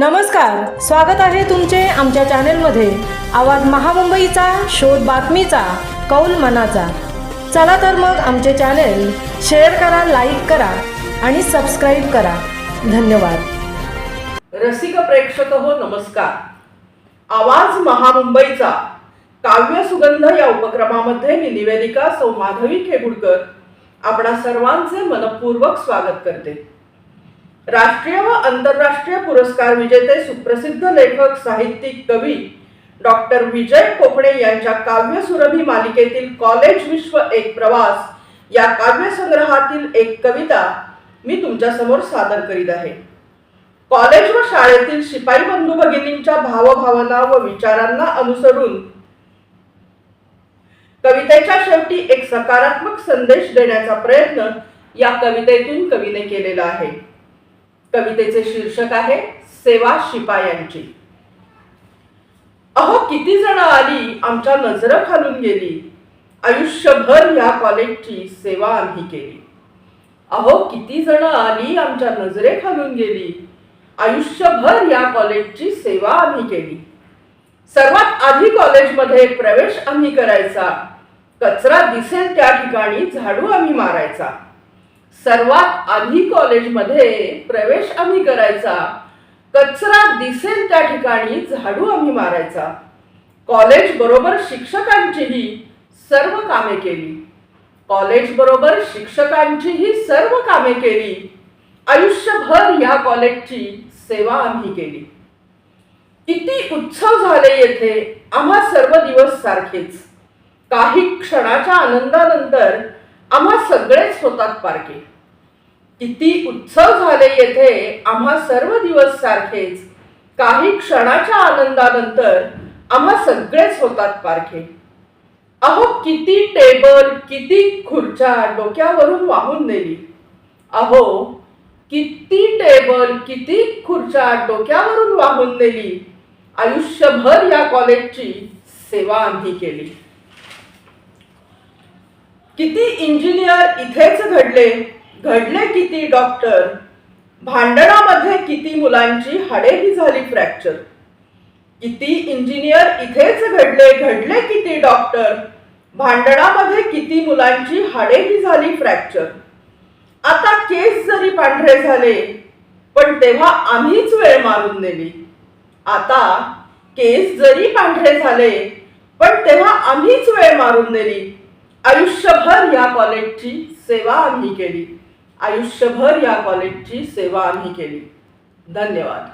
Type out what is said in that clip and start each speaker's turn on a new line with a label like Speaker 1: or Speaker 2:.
Speaker 1: नमस्कार स्वागत आहे तुमचे आमच्या चॅनेलमध्ये. आवाज महामुंबईचा शोध बातमीचा कौल मनाचा. चला तर मग आमचे चॅनेल शेअर करा लाईक करा आणि सबस्क्राईब करा. धन्यवाद.
Speaker 2: रसिक प्रेक्षक हो नमस्कार. आवाज महामुंबईचा काव्य सुगंध या उपक्रमामध्ये मी निवेदिका सौ माधवी खेगुडकर आपणा सर्वांचे मनपूर्वक स्वागत करते. राष्ट्रीय व आंतरराष्ट्रीय पुरस्कार विजेते सुप्रसिद्ध लेखक साहित्यिक कवी डॉक्टर विजय कोकणे यांच्या काव्य सुरभी मालिकेतील कॉलेज विश्व एक प्रवास या काव्यसंग्रहातील एक कविता मी तुमच्यासमोर सादर करीत आहे. कॉलेज व शाळेतील शिपाई बंधू भगिनींच्या भावभावना व विचारांना अनुसरून कवितेच्या शेवटी एक सकारात्मक संदेश देण्याचा प्रयत्न या कवितेतून कवीने केलेला आहे. कवितेचे शीर्षक आहे सेवा शिपायांची. अहो किती जण आली आमच्या नजर खालून गेली. आयुष्यभर या कॉलेजची सेवा आम्ही केली. अहो किती जण आली आमच्या नजरे खालून गेली. आयुष्यभर या कॉलेजची सेवा आम्ही केली. सर्वात आधी कॉलेजमध्ये प्रवेश आम्ही करायचा. कचरा दिसेल त्या ठिकाणी झाडू आम्ही मारायचा. सर्वात आधी कॉलेजमध्ये प्रवेश आम्ही करायचा. कचरा दिसेल त्या ठिकाणी झाडू आम्ही मारायचा. कॉलेज बरोबर शिक्षकांचीही सर्व कामे केली. कॉलेज बरोबर शिक्षकांचीही सर्व कामे केली. आयुष्यभर या कॉलेजची सेवा आम्ही केली. किती उत्सव झाले येथे आम्हा सर्व दिवस सारखेच. काही क्षणाच्या आनंदानंतर आम्हा सगळेच होतात पारखे. किती उत्सव झाले येथे आम्हा सर्व दिवस सारखेच. काही क्षणाच्या आनंदानंतर आम्हा सगळेच होतात पारखे. अहो किती टेबल किती खुर्च्या डोक्यावरून वाहून नेली. अहो किती टेबल किती खुर्च्या डोक्यावरून वाहून नेली. आयुष्यभर या कॉलेजची सेवा आम्ही केली. किती इंजिनियर इथेच घडले? घडले किती डॉक्टर? भांडणामध्ये किती मुलांची हाडेही झाली फ्रॅक्चर किती इंजिनियर इथेच घडले? घडले किती डॉक्टर? भांडणामध्ये किती मुलांची हाडेही झाली फ्रॅक्चर आता केस जरी पांढरे झाले पण तेव्हा आम्हीच वेळ मारून नेली. आता केस जरी पांढरे झाले पण तेव्हा आम्हीच वेळ मारून नेली. आयुष्यभर या कॉलेजची सेवा आम्ही केली. आयुष्यभर या कॉलेजची सेवा आम्ही केली. धन्यवाद.